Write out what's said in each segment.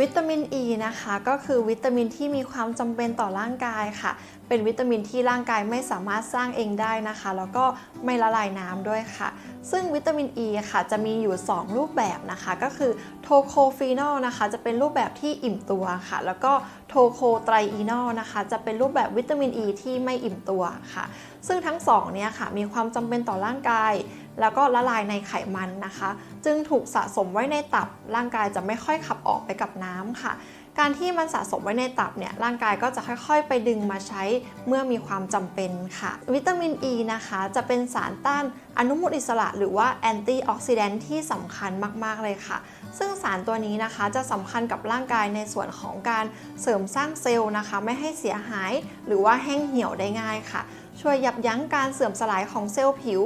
วิตามินอ e ีนะคะก็คือวิตามินที่มีความจำเป็นต่อร่างกายค่ะ เป็นวิตามินที่ร่างกายไม่สามารถสร้างเองได้นะคะ แล้วก็ไม่ละลายน้ำด้วยค่ะ ซึ่งวิตามินอ e ีค่ะจะมีอยู่ 2 รูปแบบนะคะ ก็คือโทโคฟีนอลนะคะ จะเป็นรูปแบบที่อิ่มตัวค่ะ แล้วก็โทโคไตรอีนอลนะคะ จะเป็นรูปแบบวิตามินอ e ีที่ไม่อิ่มตัวค่ะ ซึ่งทั้งสองเนี่ยค่ะมีความจำเป็นต่อร่างกายแล้วก็ละลายในไขมันนะคะ จึงถูกสะสมไว้ในตับร่างกายจะไม่ค่อยขับออกไปกับน้ำค่ะ การที่มันสะสมไว้ในตับเนี่ยร่างกายก็จะค่อยๆ ไปดึงมาใช้เมื่อมีความจำเป็นค่ะ วิตามินอ e ีนะคะจะเป็นสารต้านอนุมูลอิสระหรือว่าแอนตี้ออกซิแดนท์ที่สำคัญมากๆเลยค่ะ ซึ่งสารตัวนี้นะคะจะสำคัญกับร่างกายในส่วนของการเสริมสร้างเซลล์นะคะ ไม่ให้เสียหายหรือว่าแห้งเหี่ยวได้ง่ายค่ะ ช่วยยับยั้งการเสื่อมสลายของเซลล์ผิว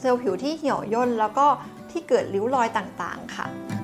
เซลล์ผิวที่เหี่ยวย่นแล้วก็ที่เกิดริ้วรอยต่างๆ ค่ะ